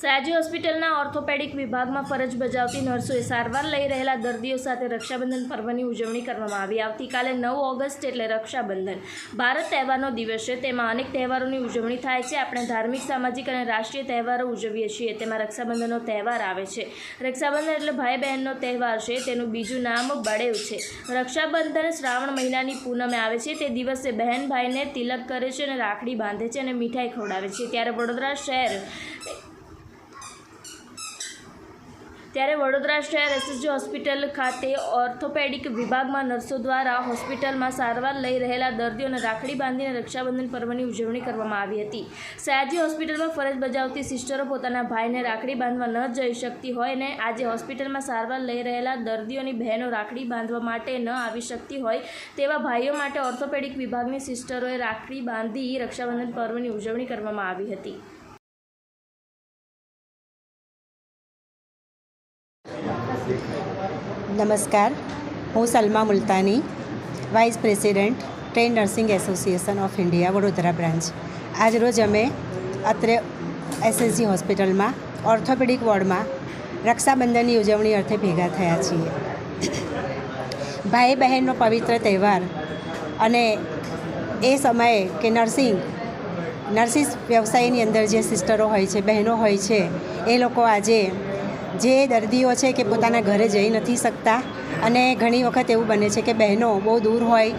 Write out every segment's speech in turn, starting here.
સયાજી હોસ્પિટલના ઓર્થોપેડિક વિભાગમાં ફરજ બજાવતી નર્સોએ સારવાર લઈ રહેલા દર્દીઓ સાથે રક્ષાબંધન પર્વની ઉજવણી કરવામાં આવી. આવતીકાલે નવ ઓગસ્ટ એટલે રક્ષાબંધન. ભારત તહેવારનો દિવસ છે. તેમાં અનેક તહેવારોની ઉજવણી થાય છે. આપણે ધાર્મિક, સામાજિક અને રાષ્ટ્રીય તહેવારો ઉજવીએ છીએ. તેમાં રક્ષાબંધનનો તહેવાર આવે છે. રક્ષાબંધન એટલે ભાઈ બહેનનો તહેવાર છે. તેનું બીજું નામ બળેવ છે. રક્ષાબંધન શ્રાવણ મહિનાની પૂનમે આવે છે. તે દિવસે બહેન ભાઈને તિલક કરે છે અને રાખડી બાંધે છે અને મીઠાઈ ખવડાવે છે. ત્યારે વડોદરા શહેર ત્યારે વડોદરા શહેર એસએસજી હોસ્પિટલ ખાતે ઓર્થોપેડિક વિભાગમાં નર્સો દ્વારા હોસ્પિટલમાં સારવાર લઈ રહેલા દર્દીઓને રાખડી બાંધીને રક્ષાબંધન પર્વની ઉજવણી કરવામાં આવી હતી. સયાજી હોસ્પિટલમાં ફરજ બજાવતી સિસ્ટરો પોતાના ભાઈને રાખડી બાંધવા ન જઈ શકતી હોય ને આજે હોસ્પિટલમાં સારવાર લઈ રહેલા દર્દીઓની બહેનો રાખડી બાંધવા માટે ન આવી શકતી હોય તેવા ભાઈઓ માટે ઓર્થોપેડિક વિભાગની સિસ્ટરોએ રાખડી બાંધી રક્ષાબંધન પર્વની ઉજવણી કરવામાં આવી હતી. નમસ્કાર. હું Salma Multani vice president train nursing association of India Vadodara branch આજરોજ અમે અત્રે એસએસજી હોસ્પિટલમાં ઓર્થોપેડિક વોર્ડમાં રક્ષાબંધનની ઉજવણી અર્થે ભેગા થયા છીએ. ભાઈ બહેનનો પવિત્ર તહેવાર અને એ સમયે કે નર્સિંગ નર્સિસ વ્યવસાયની અંદર જે સિસ્ટરો હોય છે, બહેનો હોય છે, એ લોકો આજે જે દર્દીઓ છે કે પોતાના ઘરે જઈ નથી શકતા અને ઘણી વખત એવું બને છે કે બહેનો બહુ દૂર હોય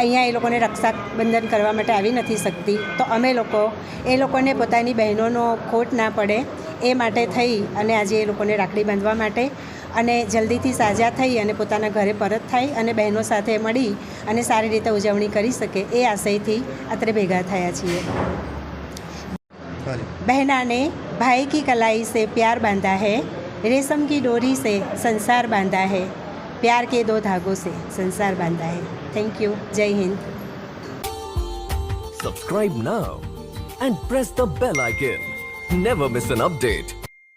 અહીંયા એ લોકોને રક્ષાબંધન કરવા માટે આવી નથી શકતી. તો અમે લોકો એ લોકોને પોતાની બહેનોનો ખોટ ના પડે એ માટે થઈ અને આજે એ લોકોને રાખડી બાંધવા માટે અને જલ્દીથી સાજા થઈ અને પોતાના ઘરે પરત થાય અને બહેનો સાથે મળી અને સારી રીતે ઉજવણી કરી શકે એ આશયથી અત્રે ભેગા થયા છીએ. બહેનાને ભાઈ કી કલાઈ સે પ્યાર બાંધા હૈ. रेशम की डोरी से संसार बांधा है। प्यार के दो धागों से संसार बांधा है। थैंक यू जय Hind. Subscribe now and press the bell icon never miss an update